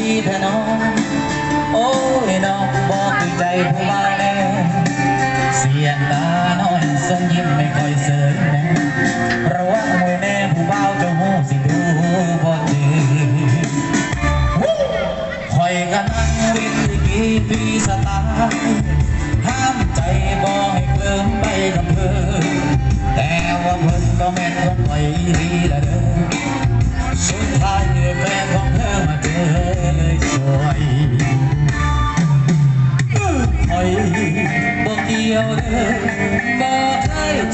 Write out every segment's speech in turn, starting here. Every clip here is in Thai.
ดีแท้น้อง โอ้ยน้องบอกคือใจผู้มาแน่เสียงตาน้อยทรงยิ้มไม่ค่อยเสยน่ระวังมวยแม่ผู้เบาจะหูสิดูบ่ดีคอยกันนั่งรินที่กี่ปีสตาห้ามใจบอกให้เบิ่มไปกับเธอแต่ว่าเพิ่นก็แม่นคนไหวรีละเด้อ 要等把爱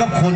ก็คน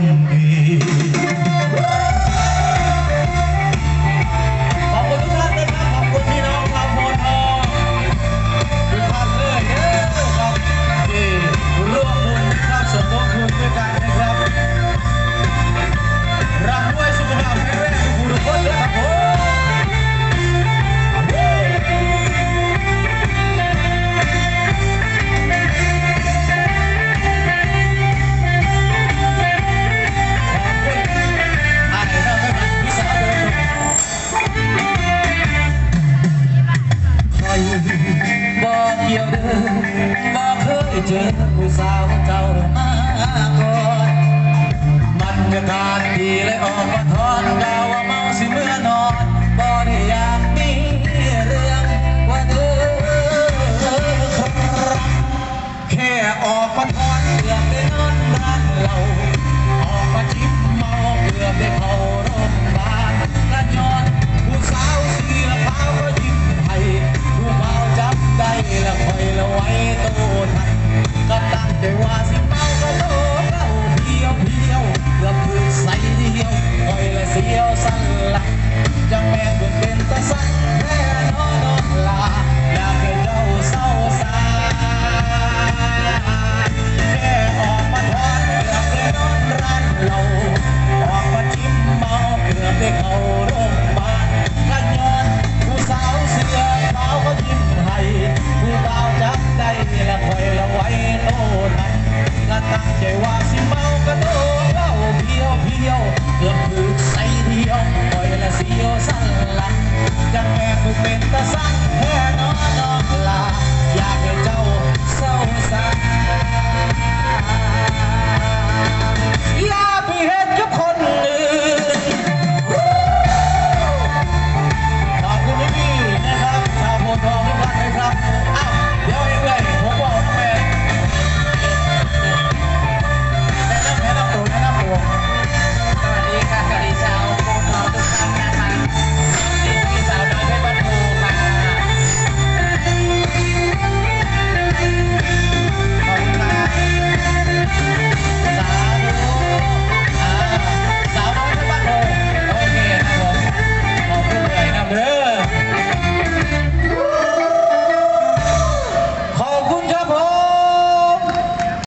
เจอผู้สาวเจ้าหรือมาก่อนมันจะกานดีเลยออกมาทอนดาวเมาสิเมื่อนอนบ่ได้อยากมีเรื่องว่าเธอครักแค่ออกมาทอนเดือดได้นอนร้านเรา